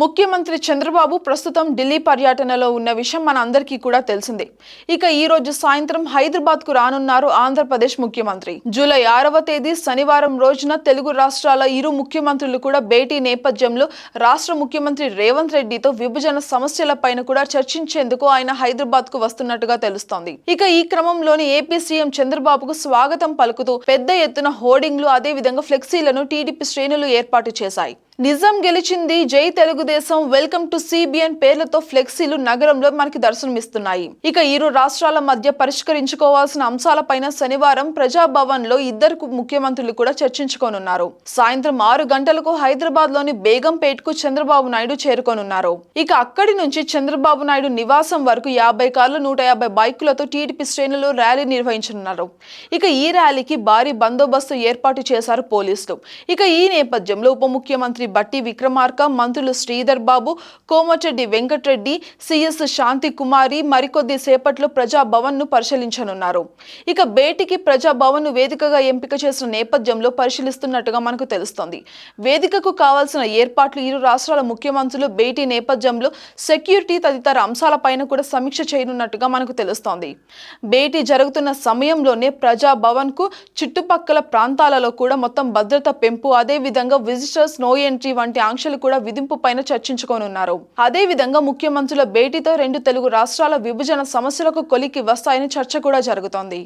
ముఖ్యమంత్రి చంద్రబాబు ప్రస్తుతం ఢిల్లీ పర్యటనలో ఉన్న విషయం మన అందరికీ కూడా తెలిసిందే. ఇక ఈ రోజు సాయంత్రం హైదరాబాద్కు రానున్నారు ఆంధ్రప్రదేశ్ ముఖ్యమంత్రి. జూలై ఆరవ తేదీ శనివారం రోజున తెలుగు రాష్ట్రాల ఇరు ముఖ్యమంత్రులు కూడా భేటీ నేపథ్యంలో రాష్ట్ర ముఖ్యమంత్రి రేవంత్ రెడ్డితో విభజన సమస్యలపైన కూడా చర్చించేందుకు ఆయన హైదరాబాద్కు వస్తున్నట్టుగా తెలుస్తోంది. ఇక ఈ క్రమంలోని ఏపీ సీఎం చంద్రబాబుకు స్వాగతం పలుకుతూ పెద్ద ఎత్తున హోర్డింగ్లు అదే విధంగా ఫ్లెక్సీలను టీడీపీ శ్రేణులు ఏర్పాటు చేశాయి. నిజం గెలిచింది జై తెలుగుదేశం. Welcome to CBN. పేర్లతో ఫ్లెక్సీలు నగరంలో మనకి దర్శనమిస్తున్నాయి. ఇక ఇరు రాష్ట్రాల మధ్య పరిష్కరించుకోవాల్సిన అంశాలపైన శనివారం ప్రజాభవన్లో ఇద్దరు ముఖ్యమంత్రులు కూడా చర్చించుకోనున్నారు. సాయంత్రం ఆరు గంటలకు హైదరాబాద్లోని బేగంపేట్కు చంద్రబాబు నాయుడు చేరుకోనున్నారు. ఇక అక్కడి నుంచి చంద్రబాబు నాయుడు నివాసం వరకు యాభై కార్లు నూట యాభై బైకులతో టీడీపీ శ్రేణులు ర్యాలీ నిర్వహించనున్నారు. ఇక ఈ ర్యాలీకి భారీ బందోబస్తు ఏర్పాటు చేశారు పోలీసులు. ఇక ఈ నేపథ్యంలో ఉప ముఖ్యమంత్రి బట్టి విక్రమార్క మంత్రులు శ్రీధర్ బాబు కోమటిరెడ్డి వెంకటరెడ్డి సిఎస్ శాంతి కుమారి మరికొద్ది సేపట్లో ప్రజాభవన్ను పరిశీలించనున్నారు. ఇక భేటీకి ప్రజాభవన్ను వేదికగా ఎంపిక చేసిన నేపథ్యంలో పరిశీలిస్తున్నట్టుగా మనకు తెలుస్తోంది. వేదికకు కావాల్సిన ఏర్పాట్లు ఇరు రాష్ట్రాల ముఖ్యమంత్రులు భేటీ నేపథ్యంలో సెక్యూరిటీ తదితర అంశాలపైన కూడా సమీక్ష చేయనున్నట్టుగా మనకు తెలుస్తోంది. భేటీ జరుగుతున్న సమయంలోనే ప్రజాభవన్కు చుట్టుపక్కల ప్రాంతాలలో కూడా మొత్తం భద్రత పెంపు అదే విధంగా విజిటర్స్ నో ఎంట్రీ వంటి ఆంక్షలు కూడా విధింపు పైన చర్చించుకోనున్నారు. అదే విధంగా ముఖ్యమంత్రుల భేటీతో రెండు తెలుగు రాష్ట్రాల విభజన సమస్యలకు కొలికి వస్తాయని చర్చ కూడా జరుగుతోంది.